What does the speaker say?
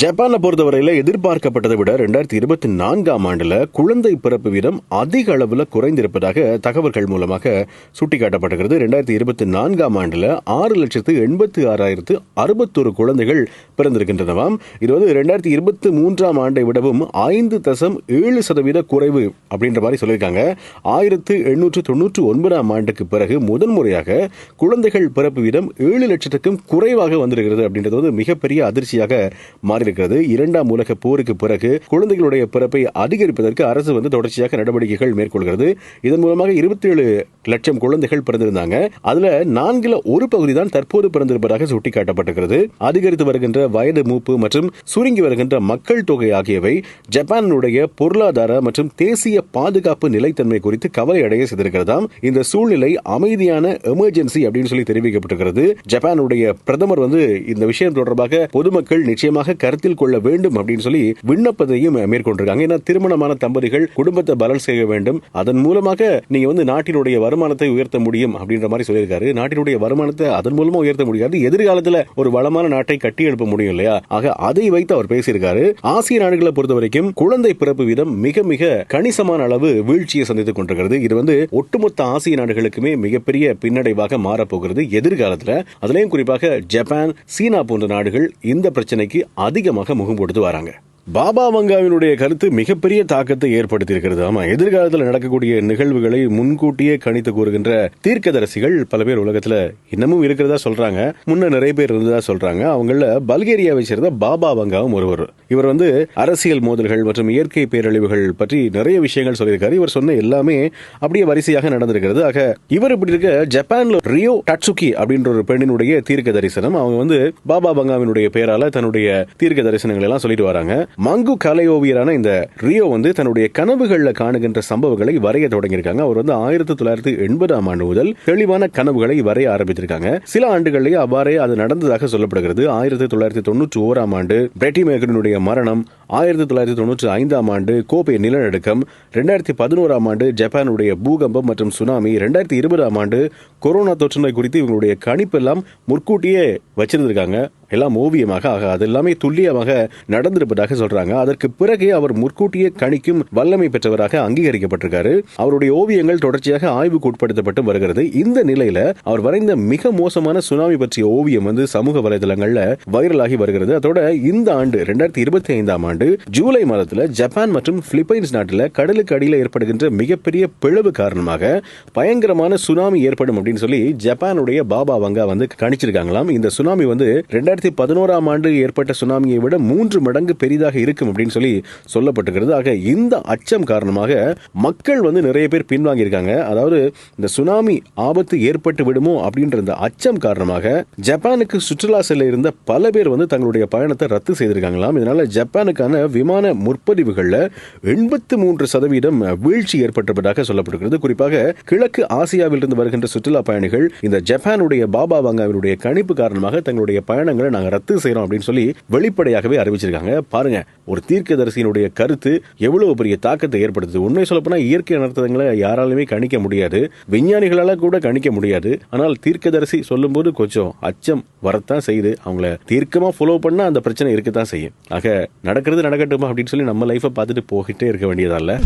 ஜப்பான்ல பொறுத்தவரையில எதிர்பார்க்கப்பட்டதை விட ரெண்டாயிரத்தி இருபத்தி நான்காம் ஆண்டுல குழந்தை பிறப்பு வீதம் அதிக அளவுல குறைந்திருப்பதாக தகவல்கள் மூலமாக சுட்டிக்காட்டப்படுகிறது ரெண்டாயிரத்தி இருபத்தி நான்காம் ஆண்டுல ஆறு லட்சத்து எண்பத்தி ஆறாயிரத்து அறுபத்தொரு குழந்தைகள் பிறந்திருக்கின்றனவாம். இது வந்து ரெண்டாயிரத்தி இருபத்தி மூன்றாம் ஆண்டை விடவும் ஐந்து தசம் ஏழு சதவீத குறைவு அப்படின்ற மாதிரி சொல்லியிருக்காங்க. ஆயிரத்து எண்ணூற்று தொண்ணூற்று ஒன்பதாம் ஆண்டுக்கு பிறகு முதன்முறையாக குழந்தைகள் பிறப்பு வீதம் ஏழு லட்சத்துக்கும் குறைவாக வந்திருக்கிறது அப்படின்றது வந்து மிகப்பெரிய அதிர்ச்சியாக இருக்கிறது இரண்டாம் உலக போருக்கு பிறகு குழந்தைகளுடைய பிறப்பை அதிகரிப்பதற்கு அரசு வந்து தொடர்ச்சியாக நடவடிக்கைகள் மேற்கொள்கிறது. இதன் மூலமாக இருபத்தி ஏழு லட்சம் குழந்தைகள் பிறந்திருந்தாங்க. அதுல நான்குல ஒரு பகுதி தான் தற்போது பிறந்திருப்பதாக சுட்டிக்காட்டப்பட்டிருக்கிறது. அதிகரித்து வருகின்ற வயது மூப்பு மற்றும் சுருங்கி வருகின்ற மக்கள் தொகை ஆகியவை ஜப்பானுடைய பொருளாதார மற்றும் தேசிய பாதுகாப்பு நிலைத்தன்மை குறித்து கவலை அடைய செய்திருக்கிறதாம். இந்த சூழ்நிலை அமைதியான எமர்ஜென்சி அப்படின்னு சொல்லி தெரிவிக்கப்பட்டிருக்கிறது. ஜப்பானுடைய பிரதமர் வந்து இந்த விஷயம் தொடர்பாக பொதுமக்கள் நிச்சயமாக கருத்து கருத்தில் கொள்ள வேண்டும் அப்படின்னு சொல்லி விண்ணப்பத்தையும் மேற்கொண்டிருக்காங்க. ஏன்னா திருமணமான தம்பதிகள் குடும்பத்தை பலன் செய்ய வேண்டும். அதன் மூலமாக நீங்க வந்து நாட்டினுடைய வருமானத்தை உயர்த்த முடியும் அப்படின்ற மாதிரி சொல்லியிருக்காரு. நாட்டினுடைய வருமானத்தை அதன் மூலமா உயர்த்த முடியாது. எதிர்காலத்துல ஒரு வளமான நாட்டை கட்டி எழுப்ப முடியும் இல்லையா? ஆக அதை வைத்து அவர் பேசியிருக்காரு. ஆசிய நாடுகளை பொறுத்த வரைக்கும் குழந்தை பிறப்பு வீதம் மிக மிக கணிசமான அளவு வீழ்ச்சியை சந்தித்துக் கொண்டிருக்கிறது. இது வந்து ஒட்டுமொத்த ஆசிய நாடுகளுக்குமே மிகப்பெரிய பின்னடைவாக மாறப்போகிறது எதிர்காலத்துல. அதுலயும் குறிப்பாக ஜப்பான் சீனா போன்ற நாடுகள் இந்த பிரச்சனைக்கு அதிக அதிகமாக முகம் கொடுத்து வராங்க. பாபா வங்காவினுடைய கருத்து மிகப்பெரிய தாக்கத்தை ஏற்படுத்தியிருக்கிறது ஆமா எதிர்காலத்தில் நடக்கக்கூடிய நிகழ்வுகளை முன்கூட்டியே கணித்து கூறுகின்ற தீர்க்கதரிசிகள் பல பேர் உலகத்துல இன்னமும் இருக்கிறதா சொல்றாங்க. முன்ன நிறைய பேர் இருந்ததா சொல்றாங்க. அவங்கள பல்கேரியாவை சேர்ந்த பாபா வங்காவும் ஒருவர். இவர் வந்து அரசியல் மோதல்கள் மற்றும் இயற்கை பேரழிவுகள் பற்றி நிறைய விஷயங்கள் சொல்லியிருக்காரு. இவர் சொன்ன எல்லாமே அப்படியே வரிசையாக நடந்திருக்கிறது. ஆக இவர் இப்படி இருக்க ஜப்பான்ல ரியோ டட்சுகி அப்படின்ற ஒரு பெண்ணினுடைய தீர்க்க தரிசனம் அவங்க வந்து பாபா பங்காவினுடைய பெயரால தன்னுடைய தீர்க்க தரிசனங்கள் எல்லாம் சொல்லிட்டு வராங்க. மங்கு கலை ஓவியரான இந்த ரியோ வந்து தன்னுடைய கனவுகளில் காணுகின்ற சம்பவங்களை வரைய தொடங்கியிருக்காங்க. அவர் வந்து ஆயிரத்தி தொள்ளாயிரத்தி எண்பதாம் ஆண்டு முதல் தெளிவான கனவுகளை வரைய ஆரம்பித்திருக்காங்க. சில ஆண்டுகளிலேயே அவ்வாறே அது நடந்ததாக சொல்லப்படுகிறது. ஆயிரத்தி தொள்ளாயிரத்தி தொண்ணூற்றி ஓராம் ஆண்டு பிரெட்டி மேகனுடைய மரணம் ஆயிரத்தி தொள்ளாயிரத்தி தொண்ணூற்றி ஐந்தாம் ஆண்டு கோப்பை நிலநடுக்கம் ரெண்டாயிரத்தி பதினோராம் ஆண்டு ஜப்பானுடைய பூகம்பம் மற்றும் சுனாமி ரெண்டாயிரத்தி இருபதாம் ஆண்டு கொரோனா தொற்றுநோய் குறித்து இவங்களுடைய கணிப்பெல்லாம் முற்கூட்டியே வச்சிருந்திருக்காங்க. எல்லாம் ஓவியமாக ஆக அது எல்லாமே துல்லியமாக நடந்திருப்பதாக சொல்றாங்க. அதற்கு பிறகு அவர் முற்கூட்டியே கணிக்கும் வல்லமை பெற்றவராக அங்கீகரிக்கப்பட்டிருக்காரு. அவருடைய ஓவியங்கள் தொடர்ச்சியாக ஆய்வுக்கு உட்படுத்தப்பட்டு வருகிறது. இந்த நிலையில அவர் வரைந்த மிக மோசமான சுனாமி பற்றிய ஓவியம் வந்து சமூக வலைதளங்கள்ல வைரலாகி வருகிறது. அதோட இந்த ஆண்டு ரெண்டாயிரத்தி இருபத்தி ஐந்தாம் ஆண்டு ஜூலை மாதத்துல ஜப்பான் மற்றும் பிலிப்பைன்ஸ் நாட்டில் கடலுக்கு அடியில் ஏற்படுகின்ற மிகப்பெரிய பிளவு காரணமாக பயங்கரமான சுனாமி ஏற்படும் அப்படின்னு சொல்லி ஜப்பானுடைய பாபா வங்கா வந்து கணிச்சிருக்காங்களாம். இந்த சுனாமி வந்து ரெண்டாயிரத்தி பதினோராம் ஆண்டு ஏற்பட்ட சுனாமியை விட மூன்று மடங்கு பெரிதாக இருக்கும் அப்படின்னு சொல்லி சொல்லப்பட்டிருக்கிறது. ஆக இந்த அச்சம் காரணமாக மக்கள் வந்து நிறைய பேர் பின்வாங்கியிருக்காங்க. அதாவது இந்த சுனாமி ஆபத்து ஏற்பட்டு விடுமோ அப்படின்ற இந்த அச்சம் காரணமாக ஜப்பானுக்கு சுற்றுலா செல்ல இருந்த பல பேர் வந்து தங்களுடைய பயணத்தை ரத்து செய்திருக்காங்களாம். இதனால ஜப்பானுக்கான விமான முற்பதிவுகளில் எண்பத்தி மூன்று சதவீதம் வீழ்ச்சி ஏற்பட்டிருப்பதாக சொல்லப்படுகிறது குறிப்பாக கிழக்கு ஆசியாவில் இருந்து வருகின்ற சுற்றுலா பயணிகள் இந்த ஜப்பானுடைய பாபா வங்காவினுடைய கணிப்பு காரணமாக தங்களுடைய பயணங்களை நாங்கள் ரத்து செய்யறோம் அப்படின்னு சொல்லி வெளிப்படையாகவே அறிவிச்சிருக்காங்க. பாருங்க ஒரு தீர்க்கதரிசியினுடைய கருத்து எவ்வளவு பெரிய தாக்கத்தை ஏற்படுத்துது. உண்மை சொல்லப்போனா இயற்கை அனர்த்தங்களை யாராலுமே கணிக்க முடியாது. விஞ்ஞானிகளால கூட கணிக்க முடியாது. ஆனால் தீர்க்கதரிசி சொல்லும்போது கொஞ்சம் அச்சம் வரத்தான் செய்யுது. அவங்கள தீர்க்கமா ஃபாலோ பண்ணா அந்த பிரச்சனை இருக்கத்தான் செய்யும். ஆக நடக்கிறது நடக்கட்டுமா அப்படின்னு சொல்லி நம்ம லைஃப்பை பார்த்துட்டு போகிட்டே இருக்க வேண்டியதால